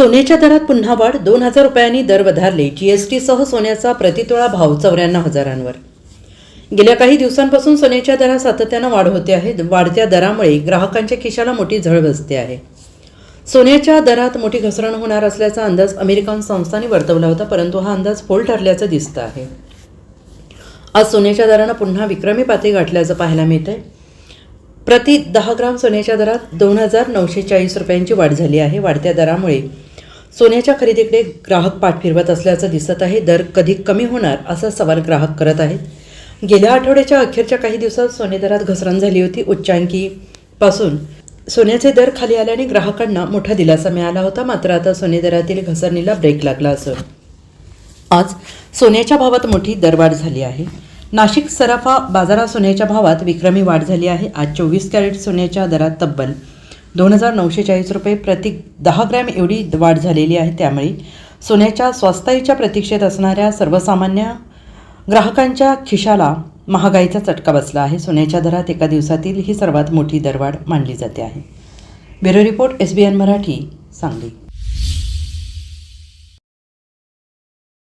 सोन्याच्या दरात पुन्हा वाढ दोन हजार रुपयांनी दर वधारले जीएसटीसह सोन्याचा प्रतितोळा भाव चौऱ्याण्णव हजारांवर. गेल्या काही दिवसांपासून सोन्याच्या दरात सातत्यानं वाढ होते आहे. वाढत्या दरामुळे ग्राहकांच्या खिशाला मोठी झळ बसते आहे. सोन्याच्या दरात मोठी घसरण होणार असल्याचा अंदाज अमेरिकन संस्थांनी वर्तवला होता परंतु हा अंदाज फोल ठरल्याचं दिसतं आहे. आज सोन्याच्या दरानं पुन्हा विक्रमी पातळी गाठल्याचं पाहायला मिळतंय. प्रति दहा ग्राम सोन्याच्या दरात दोन हजार नऊशे चाळीस रुपयांची वाढ झाली आहे. वाढत्या दरामुळे सोन्याच्या खरेदीकडे ग्राहक पाठ फिरवत असल्याचं दिसत आहे. दर कधी कमी होणार असा सवाल ग्राहक करत आहेत. गेल्या आठवड्याच्या अखेरच्या काही दिवसात सोने दरात घसरण झाली होती. उच्चांकीपासून सोन्याचे दर खाली आल्याने ग्राहकांना मोठा दिलासा मिळाला होता. मात्र आता सोने दरातील घसरणीला ब्रेक लागला असून आज सोन्याच्या भावात मोठी दरवाढ झाली आहे. नाशिक सराफा बाजारात सोन्याच्या भावात विक्रमी वाढ झाली आहे. आज चोवीस कॅरेट सोन्याच्या दरात तब्बल दोन हजार नऊशे चाळीस रुपये प्रति दहा ग्रॅम एवढी वाढ झालेली आहे त्यामुळे सोन्याच्या स्वस्ताईच्या प्रतीक्षेत असणाऱ्या सर्वसामान्य ग्राहकांच्या खिशाला महागाईचा चटका बसला आहे. सोन्याच्या दरात एका दिवसातील ही सर्वात मोठी दरवाढ मानली जाते आहे. Bureau report S B N Marathi Sangli.